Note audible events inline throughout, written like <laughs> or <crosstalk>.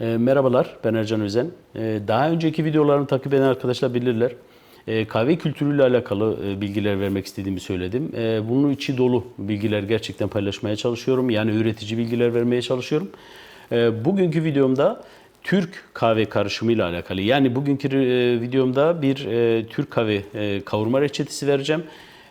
E, merhabalar, ben Ercan Özen. E, daha önceki videolarımı takip eden arkadaşlar bilirler. E, kahve kültürüyle alakalı e, bilgiler vermek istediğimi söyledim. E, bunun içi dolu bilgiler gerçekten paylaşmaya çalışıyorum. Yani üretici bilgiler vermeye çalışıyorum. E, bugünkü videomda Türk kahve karışımıyla alakalı. Yani bugünkü e, videomda bir e, Türk kahve e, kavurma reçetesi vereceğim.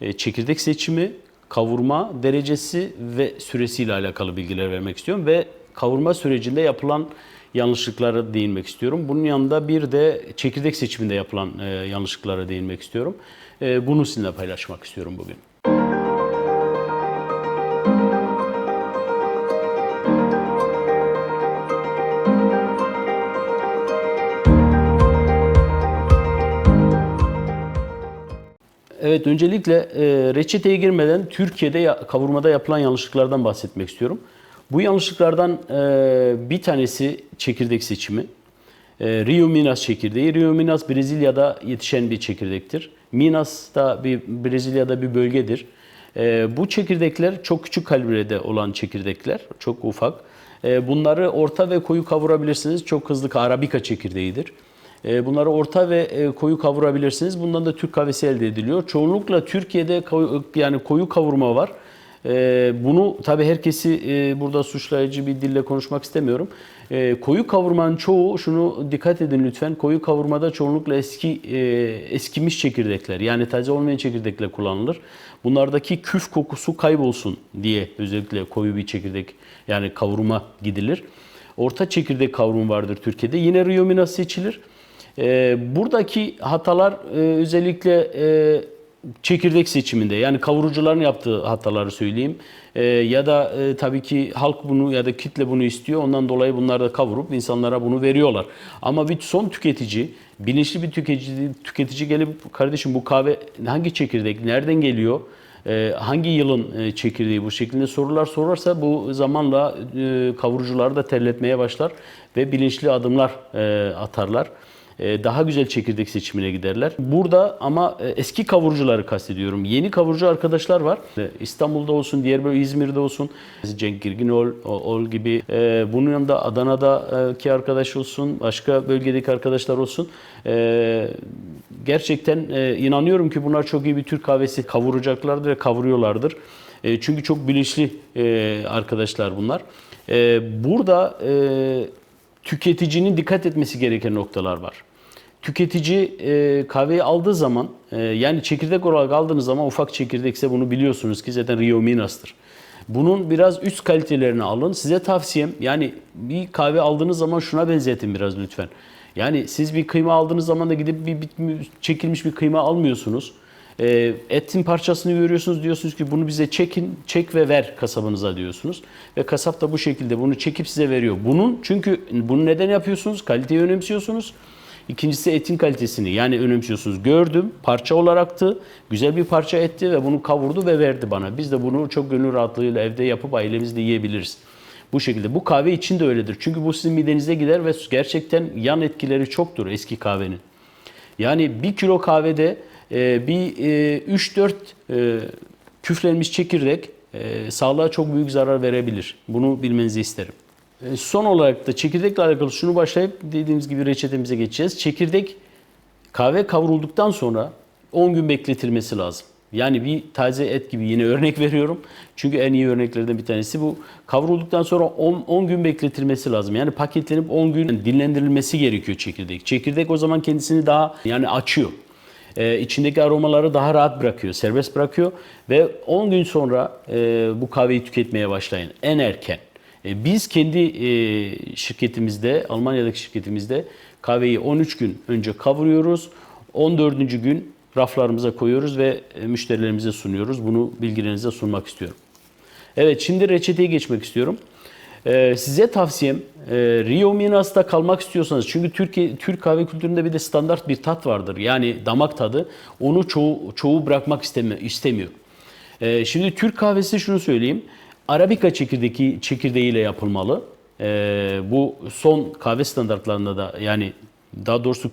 E, çekirdek seçimi, kavurma derecesi ve süresiyle alakalı bilgiler vermek istiyorum ve kavurma sürecinde yapılan yanlışlıklara değinmek istiyorum. Bunun yanında bir de çekirdek seçiminde yapılan e, yanlışlıklara değinmek istiyorum. E, bunu sizinle paylaşmak istiyorum bugün. Evet, öncelikle e, reçeteye girmeden Türkiye'de ya- kavurmada yapılan yanlışlıklardan bahsetmek istiyorum. Bu yanlışlıklardan e, bir tanesi çekirdek seçimi. E, Rio Minas çekirdeği. Rio Minas Brezilya'da yetişen bir çekirdektir. Minas da bir Brezilya'da bir bölgedir. E, bu çekirdekler çok küçük kalibrede olan çekirdekler, çok ufak. E, bunları orta ve koyu kavurabilirsiniz. Çok hızlı Arabika çekirdeğidir. E, Bunları orta ve e, koyu kavurabilirsiniz. Bundan da Türk kahvesi elde ediliyor. Çoğunlukla Türkiye'de yani koyu kavurma var. E, Bunu tabii herkesi e, burada suçlayıcı bir dille konuşmak istemiyorum. E, Koyu kavurmanın çoğu şunu dikkat edin lütfen. Koyu kavurmada çoğunlukla eski e, eskimiş çekirdekler yani taze olmayan çekirdekler kullanılır. Bunlardaki küf kokusu kaybolsun diye özellikle koyu bir çekirdek yani kavurma gidilir. Orta çekirdek kavrum vardır Türkiye'de. Yine Rio Minas seçilir. Ee, buradaki hatalar e, özellikle çekirdek seçiminde yani kavurucuların yaptığı hataları söyleyeyim. Ee, ya da e, tabii ki halk bunu ya da kitle bunu istiyor. Ondan dolayı bunları da kavurup insanlara bunu veriyorlar. Ama bir son tüketici, bilinçli bir tüketici, tüketici gelip kardeşim bu kahve hangi çekirdek, nereden geliyor? Ee, hangi yılın e, çekirdeği bu şeklinde sorular sorarsa bu zamanla e, kavurucuları da terletmeye başlar ve bilinçli adımlar atarlar. E, Daha güzel çekirdek seçimine giderler. Burada ama e, eski kavurucuları kastediyorum. Yeni kavurucu arkadaşlar var. E, İstanbul'da olsun, diğer böyle İzmir'de olsun. Cenk Girginol ol gibi. Bunun yanında Adana'daki arkadaş olsun, başka bölgedeki arkadaşlar olsun. Gerçekten inanıyorum ki bunlar çok iyi bir Türk kahvesi kavuracaklardır ve kavuruyorlardır. Çünkü çok bilinçli arkadaşlar bunlar. Burada tüketicinin dikkat etmesi gereken noktalar var. Tüketici e, kahveyi aldığı zaman e, yani çekirdek olarak aldığınız zaman ufak çekirdekse bunu biliyorsunuz ki zaten Rio Minas'tır. Bunun biraz üst kalitelerini alın. Size tavsiyem yani bir kahve aldığınız zaman şuna benzetin biraz lütfen. Yani siz bir kıyma aldığınız zaman da gidip bir bitmi- çekilmiş bir kıyma almıyorsunuz. E, etin parçasını görüyorsunuz diyorsunuz ki bunu bize çekin, çek ve ver kasabınıza diyorsunuz. Ve kasap da bu şekilde bunu çekip size veriyor. Bunun çünkü bunu neden yapıyorsunuz? Kaliteyi önemsiyorsunuz. İkincisi etin kalitesini yani önemsiyorsunuz. Gördüm parça olaraktı. Güzel bir parça etti ve bunu kavurdu ve verdi bana. Biz de bunu çok gönül rahatlığıyla evde yapıp ailemizde yiyebiliriz. Bu şekilde. Bu kahve için de öyledir. Çünkü bu sizin midenize gider ve gerçekten yan etkileri çoktur eski kahvenin. Yani bir kilo kahvede e, bir e, 3-4 e, küflenmiş çekirdek e, sağlığa çok büyük zarar verebilir. Bunu bilmenizi isterim. E, son olarak da çekirdekle alakalı şunu başlayıp dediğimiz gibi reçetemize geçeceğiz. Çekirdek kahve kavrulduktan sonra 10 gün bekletilmesi lazım. Yani bir taze et gibi yine örnek <laughs> veriyorum. Çünkü en iyi örneklerden bir tanesi bu. Kavrulduktan sonra 10, 10 gün bekletilmesi lazım. Yani paketlenip 10 gün dinlendirilmesi gerekiyor çekirdek. Çekirdek o zaman kendisini daha yani açıyor. Ee, içindeki aromaları daha rahat bırakıyor, serbest bırakıyor ve 10 gün sonra e, bu kahveyi tüketmeye başlayın en erken. E, Biz kendi e, şirketimizde, Almanya'daki şirketimizde kahveyi 13 gün önce kavuruyoruz. 14. gün raflarımıza koyuyoruz ve e, müşterilerimize sunuyoruz. Bunu bilgilerinize sunmak istiyorum. Evet şimdi reçeteye geçmek istiyorum. Size tavsiyem Rio Minas'ta kalmak istiyorsanız çünkü Türkiye Türk kahve kültüründe bir de standart bir tat vardır. Yani damak tadı. Onu çoğu çoğu bırakmak istemi- istemiyor. Şimdi Türk kahvesi şunu söyleyeyim. Arabika çekirdeği çekirdeğiyle yapılmalı. Ee, bu son kahve standartlarında da yani daha doğrusu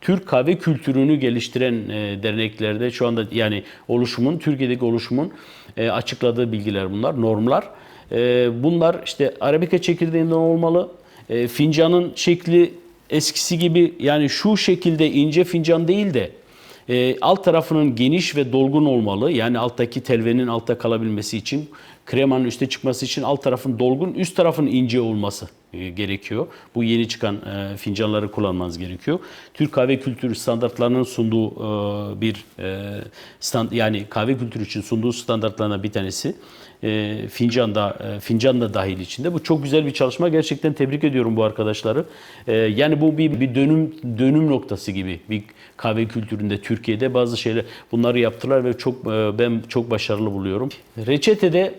Türk kahve kültürünü geliştiren e, derneklerde şu anda yani oluşumun Türkiye'deki oluşumun e, açıkladığı bilgiler bunlar, normlar. E, bunlar işte Arabika çekirdeğinden olmalı. E, fincanın şekli eskisi gibi yani şu şekilde ince fincan değil de e, alt tarafının geniş ve dolgun olmalı. Yani alttaki telvenin altta kalabilmesi için, kremanın üste çıkması için alt tarafın dolgun, üst tarafın ince olması e, gerekiyor. Bu yeni çıkan e, fincanları kullanmanız gerekiyor. Türk kahve kültürü standartlarının sunduğu e, bir e, stand yani kahve kültürü için sunduğu standartlarına bir tanesi. E, fincan da e, fincan da dahil içinde. Bu çok güzel bir çalışma. Gerçekten tebrik ediyorum bu arkadaşları. E, yani bu bir, bir dönüm dönüm noktası gibi bir kahve kültüründe Türkiye'de bazı şeyler bunları yaptılar ve çok e, ben çok başarılı buluyorum. Reçetede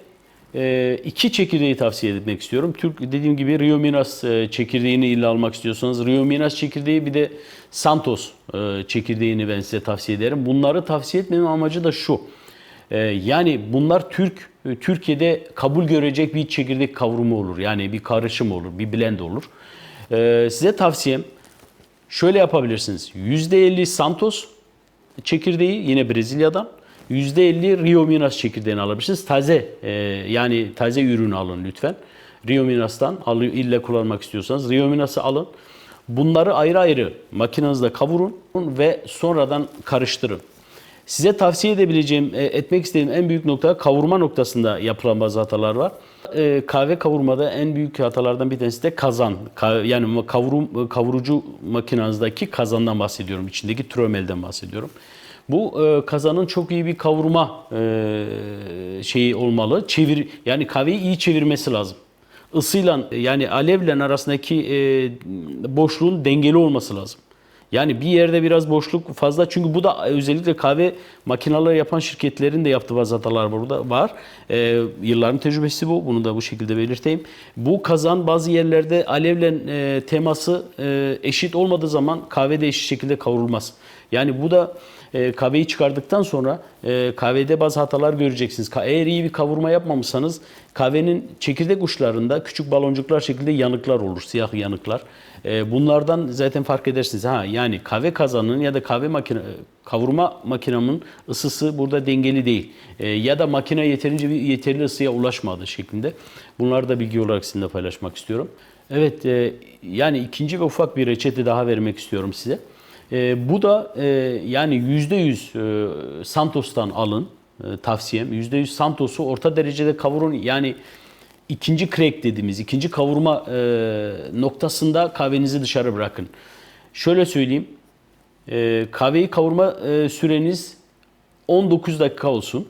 e, iki çekirdeği tavsiye etmek istiyorum. Türk dediğim gibi Rio Minas çekirdeğini illa almak istiyorsanız Rio Minas çekirdeği bir de Santos çekirdeğini ben size tavsiye ederim. Bunları tavsiye etmemin amacı da şu. Yani bunlar Türk Türkiye'de kabul görecek bir çekirdek kavrumu olur. Yani bir karışım olur, bir blend olur. E, size tavsiyem şöyle yapabilirsiniz. %50 Santos çekirdeği yine Brezilya'dan. %50 Rio Minas çekirdeğini alabilirsiniz. Taze e, yani taze ürünü alın lütfen. Rio Minas'tan alın, ille kullanmak istiyorsanız Rio Minas'ı alın. Bunları ayrı ayrı makinenizde kavurun ve sonradan karıştırın. Size tavsiye edebileceğim, e, etmek istediğim en büyük nokta kavurma noktasında yapılan bazı hatalar var. E, kahve kavurmada en büyük hatalardan bir tanesi de kazan. Ka- yani kavurum, kavurucu makinenizdeki kazandan bahsediyorum. İçindeki trömelden bahsediyorum. Bu e, kazanın çok iyi bir kavurma şeyi olmalı. Çevir yani kahveyi iyi çevirmesi lazım. Isıyla yani alevle arasındaki boşluğun dengeli olması lazım. Yani bir yerde biraz boşluk fazla çünkü bu da özellikle kahve makineleri yapan şirketlerin de yaptığı bazı hatalar burada var. Ee, yılların tecrübesi bu. Bunu da bu şekilde belirteyim. Bu kazan bazı yerlerde alevle e, teması e, eşit olmadığı zaman kahve de eşit şekilde kavrulmaz. Yani bu da e, kahveyi çıkardıktan sonra e, kahvede bazı hatalar göreceksiniz. Eğer iyi bir kavurma yapmamışsanız kahvenin çekirdek uçlarında küçük baloncuklar şeklinde yanıklar olur, siyah yanıklar. E, bunlardan zaten fark edersiniz. Ha yani kahve kazanının ya da kahve makine kavurma makinamın ısısı burada dengeli değil. E, ya da makine yeterince bir yeterli ısıya ulaşmadı şeklinde. Bunları da bilgi olarak sizinle paylaşmak istiyorum. Evet e, yani ikinci ve ufak bir reçete daha vermek istiyorum size. E, bu da e, yani %100 e, Santos'tan alın e, tavsiyem. %100 Santos'u orta derecede kavurun. Yani ikinci crack dediğimiz, ikinci kavurma e, noktasında kahvenizi dışarı bırakın. Şöyle söyleyeyim. E, kahveyi kavurma e, süreniz 19 dakika olsun.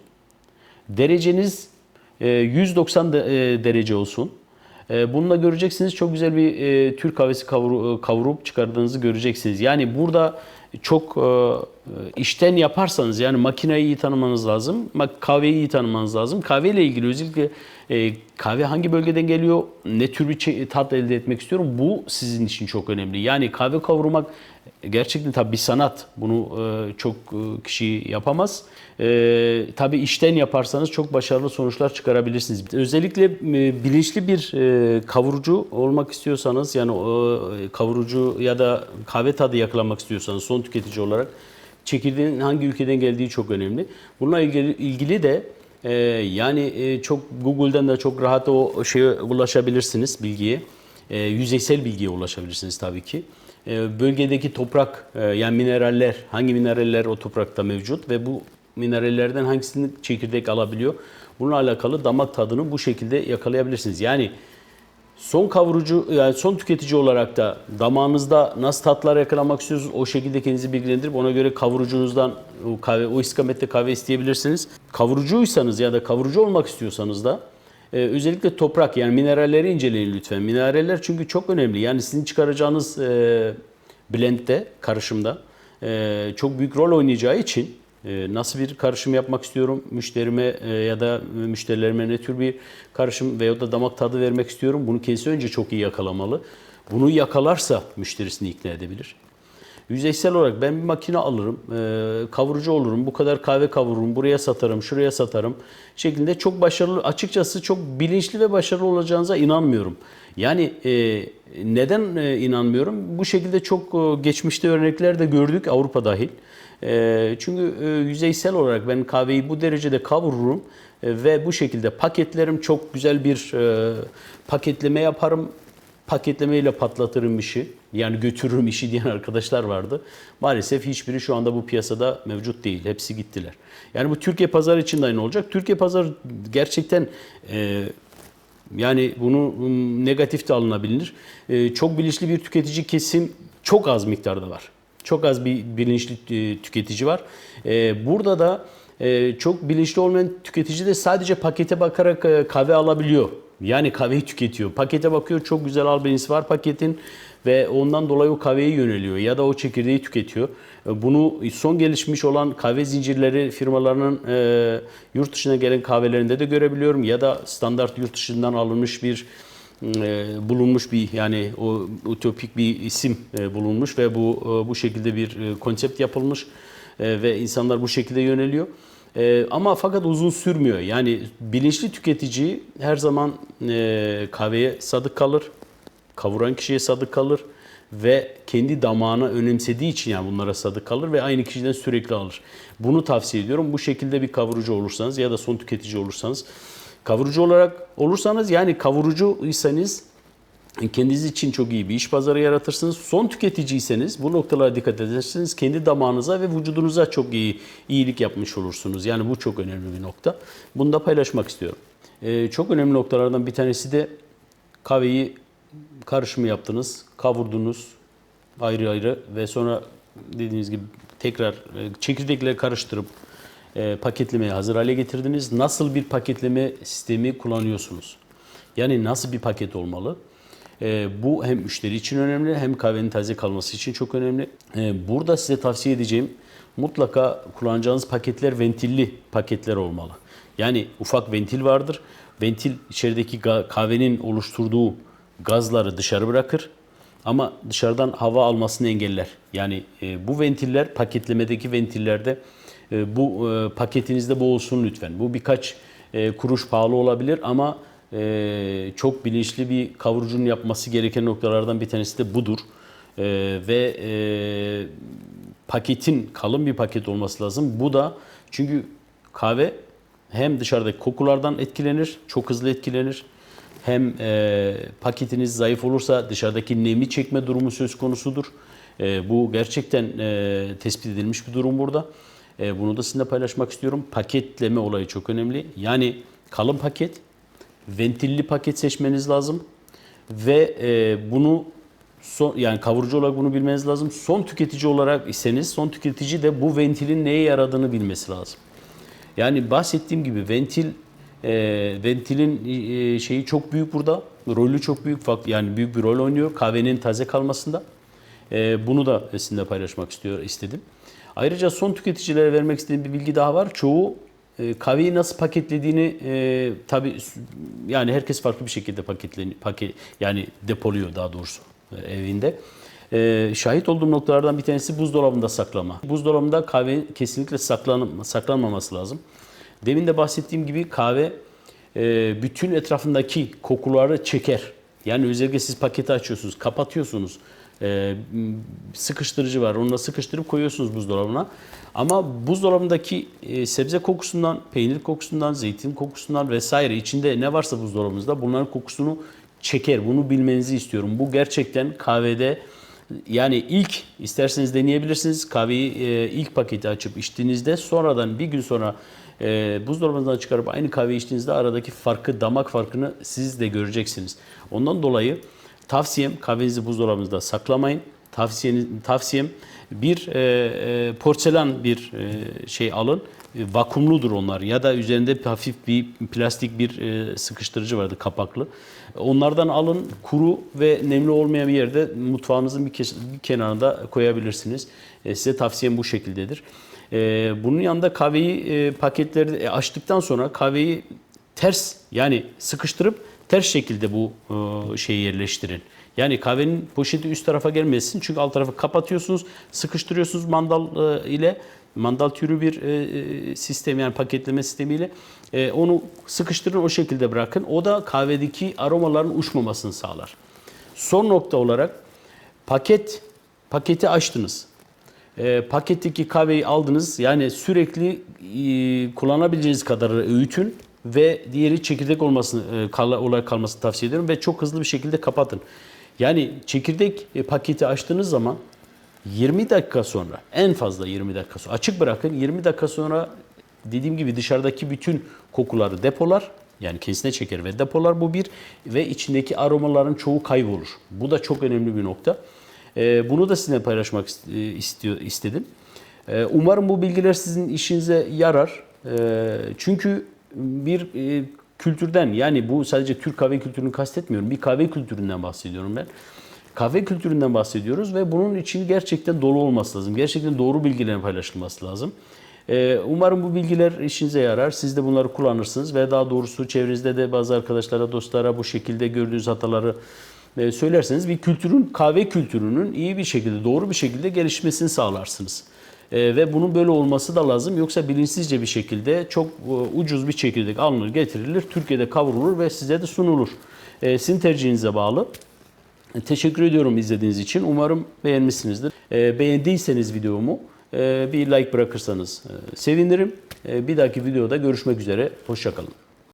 Dereceniz e, 190 de, e, derece olsun. E, Bununla göreceksiniz çok güzel bir e, Türk kahvesi kavuru, e, kavurup çıkardığınızı göreceksiniz. Yani burada çok e, işten yaparsanız yani makineyi iyi tanımanız lazım, kahveyi iyi tanımanız lazım. Kahveyle ilgili özellikle kahve hangi bölgeden geliyor, ne tür bir tat elde etmek istiyorum bu sizin için çok önemli. Yani kahve kavurmak gerçekten tabii bir sanat. Bunu e, çok e, kişi yapamaz. E, tabii işten yaparsanız çok başarılı sonuçlar çıkarabilirsiniz. Özellikle e, bilinçli bir kavurucu olmak istiyorsanız yani kavurucu ya da kahve tadı yakalamak istiyorsanız son tüketici olarak çekirdeğin hangi ülkeden geldiği çok önemli. Bununla ilgili, de yani çok Google'dan da çok rahat o şeye ulaşabilirsiniz bilgiye. Yüzeysel bilgiye ulaşabilirsiniz tabii ki. E, bölgedeki toprak e, yani mineraller, hangi mineraller o toprakta mevcut ve bu minerallerden hangisini çekirdek alabiliyor? Bununla alakalı damak tadını bu şekilde yakalayabilirsiniz. Yani Son kavurucu yani son tüketici olarak da damağınızda nasıl tatlar yakalamak istiyorsunuz o şekilde kendinizi bilgilendirip ona göre kavurucunuzdan o kahve o istikamette kahve isteyebilirsiniz. Kavurucuysanız ya da kavurucu olmak istiyorsanız da e, özellikle toprak yani mineralleri inceleyin lütfen. Mineraller çünkü çok önemli. Yani sizin çıkaracağınız e, blendde, karışımda e, çok büyük rol oynayacağı için e, nasıl bir karışım yapmak istiyorum müşterime e, ya da müşterilerime ne tür bir karışım veya da damak tadı vermek istiyorum. Bunu kendisi önce çok iyi yakalamalı. Bunu yakalarsa müşterisini ikna edebilir. Yüzeysel olarak ben bir makine alırım, e, kavurucu olurum, bu kadar kahve kavururum, buraya satarım, şuraya satarım şeklinde çok başarılı, açıkçası çok bilinçli ve başarılı olacağınıza inanmıyorum. Yani e, neden e, inanmıyorum? Bu şekilde çok geçmişte örnekler de gördük Avrupa dahil. Çünkü yüzeysel olarak ben kahveyi bu derecede kavururum ve bu şekilde paketlerim çok güzel bir paketleme yaparım paketlemeyle patlatırım işi, yani götürürüm işi diyen arkadaşlar vardı. Maalesef hiçbiri şu anda bu piyasada mevcut değil. Hepsi gittiler. Yani bu Türkiye pazarı için de aynı olacak. Türkiye pazarı gerçekten e, yani bunu negatif de alınabilir. E, çok bilinçli bir tüketici kesim çok az miktarda var. Çok az bir bilinçli e, tüketici var. E, burada da e, çok bilinçli olmayan tüketici de sadece pakete bakarak e, kahve alabiliyor. Yani kahveyi tüketiyor. Pakete bakıyor çok güzel albenisi var paketin ve ondan dolayı o kahveye yöneliyor ya da o çekirdeği tüketiyor. E, Bunu son gelişmiş olan kahve zincirleri firmalarının e, yurt dışına gelen kahvelerinde de görebiliyorum ya da standart yurt dışından alınmış bir e, bulunmuş bir yani o ütopik bir isim e, bulunmuş ve bu e, bu şekilde bir e, konsept yapılmış e, ve insanlar bu şekilde yöneliyor. E, ama fakat uzun sürmüyor. Yani bilinçli tüketici her zaman e, kahveye sadık kalır, kavuran kişiye sadık kalır ve kendi damağına önemsediği için yani bunlara sadık kalır ve aynı kişiden sürekli alır. Bunu tavsiye ediyorum. Bu şekilde bir kavurucu olursanız ya da son tüketici olursanız kavurucu olarak olursanız yani kavurucuysanız kendiniz için çok iyi bir iş pazarı yaratırsınız. Son tüketiciyseniz bu noktalara dikkat ederseniz kendi damağınıza ve vücudunuza çok iyi iyilik yapmış olursunuz. Yani bu çok önemli bir nokta. Bunu da paylaşmak istiyorum. Ee, çok önemli noktalardan bir tanesi de kahveyi karışımı yaptınız, kavurdunuz ayrı ayrı ve sonra dediğiniz gibi tekrar e, çekirdekleri karıştırıp e, paketlemeye hazır hale getirdiniz. Nasıl bir paketleme sistemi kullanıyorsunuz? Yani nasıl bir paket olmalı? E, bu hem müşteri için önemli hem kahvenin taze kalması için çok önemli. Burada size tavsiye edeceğim mutlaka kullanacağınız paketler ventilli paketler olmalı. Yani ufak ventil vardır. Ventil içerideki kahvenin oluşturduğu gazları dışarı bırakır ama dışarıdan hava almasını engeller. Yani e, bu ventiller paketlemedeki ventillerde e, bu e, paketinizde bu olsun lütfen. Bu birkaç e, kuruş pahalı olabilir ama e, çok bilinçli bir kavurucunun yapması gereken noktalardan bir tanesi de budur. E, ve e, paketin kalın bir paket olması lazım. Bu da çünkü kahve hem dışarıdaki kokulardan etkilenir, çok hızlı etkilenir. Hem e, paketiniz zayıf olursa dışarıdaki nemi çekme durumu söz konusudur. E, bu gerçekten e, tespit edilmiş bir durum burada. E, bunu da sizinle paylaşmak istiyorum. Paketleme olayı çok önemli. Yani kalın paket, ventilli paket seçmeniz lazım ve e, bunu son, yani kavurucu olarak bunu bilmeniz lazım. Son tüketici olarak iseniz son tüketici de bu ventilin neye yaradığını bilmesi lazım. Yani bahsettiğim gibi ventil e, ventilin e, şeyi çok büyük burada. Rolü çok büyük. Yani büyük bir rol oynuyor kahvenin taze kalmasında. E, bunu da sizinle paylaşmak istiyor istedim. Ayrıca son tüketicilere vermek istediğim bir bilgi daha var. Çoğu e, kahveyi nasıl paketlediğini e, tabi yani herkes farklı bir şekilde paketleniyor, paket yani depoluyor daha doğrusu e, evinde. E, şahit olduğum noktalardan bir tanesi buzdolabında saklama. Buzdolabında kahve kesinlikle saklan, saklanmaması lazım. Demin de bahsettiğim gibi kahve e, bütün etrafındaki kokuları çeker. Yani özellikle siz paketi açıyorsunuz, kapatıyorsunuz. E, sıkıştırıcı var. Onunla sıkıştırıp koyuyorsunuz buzdolabına. Ama buzdolabındaki e, sebze kokusundan, peynir kokusundan, zeytin kokusundan vesaire içinde ne varsa buzdolabınızda bunların kokusunu çeker. Bunu bilmenizi istiyorum. Bu gerçekten kahvede yani ilk isterseniz deneyebilirsiniz. Kahveyi ilk paketi açıp içtiğinizde sonradan bir gün sonra e, buzdolabından çıkarıp aynı kahveyi içtiğinizde aradaki farkı, damak farkını siz de göreceksiniz. Ondan dolayı tavsiyem kahvenizi buzdolabınızda saklamayın. Tavsiyeniz, tavsiyem bir e, e, porselen bir e, şey alın. E, vakumludur onlar ya da üzerinde hafif bir plastik bir e, sıkıştırıcı vardı kapaklı. Onlardan alın kuru ve nemli olmayan bir yerde mutfağınızın bir, bir kenarında koyabilirsiniz. E, size tavsiyem bu şekildedir. E, bunun yanında kahveyi e, paketleri e, açtıktan sonra kahveyi ters yani sıkıştırıp ters şekilde bu e, şeyi yerleştirin. Yani kahvenin poşeti üst tarafa gelmesin çünkü alt tarafı kapatıyorsunuz, sıkıştırıyorsunuz mandal e, ile mandal türü bir e, e, sistem yani paketleme sistemiyle E, onu sıkıştırın o şekilde bırakın. O da kahvedeki aromaların uçmamasını sağlar. Son nokta olarak paket paketi açtınız. E, paketteki kahveyi aldınız. Yani sürekli e, kullanabileceğiniz kadarı öğütün ve diğeri çekirdek olmasını e, kal- olarak kalmasını tavsiye ediyorum ve çok hızlı bir şekilde kapatın. Yani çekirdek e, paketi açtığınız zaman 20 dakika sonra en fazla 20 dakika sonra açık bırakın 20 dakika sonra dediğim gibi dışarıdaki bütün kokuları depolar yani kendisine çeker ve depolar bu bir ve içindeki aromaların çoğu kaybolur. Bu da çok önemli bir nokta. Ee, bunu da sizinle paylaşmak e, istedim. Ee, umarım bu bilgiler sizin işinize yarar. Ee, çünkü bir e, kültürden yani bu sadece Türk kahve kültürünü kastetmiyorum. Bir kahve kültüründen bahsediyorum ben. Kahve kültüründen bahsediyoruz ve bunun için gerçekten dolu olması lazım. Gerçekten doğru bilgilerin paylaşılması lazım. Umarım bu bilgiler işinize yarar. Siz de bunları kullanırsınız ve daha doğrusu çevrenizde de bazı arkadaşlara, dostlara bu şekilde gördüğünüz hataları söylerseniz bir kültürün, kahve kültürünün iyi bir şekilde, doğru bir şekilde gelişmesini sağlarsınız. E, ve bunun böyle olması da lazım. Yoksa bilinçsizce bir şekilde çok e, ucuz bir çekirdek alınır, getirilir, Türkiye'de kavrulur ve size de sunulur. E, sizin tercihinize bağlı. E, Teşekkür ediyorum izlediğiniz için. Umarım beğenmişsinizdir. E, beğendiyseniz videomu e, bir like bırakırsanız e, sevinirim. E, bir dahaki videoda görüşmek üzere. Hoşçakalın.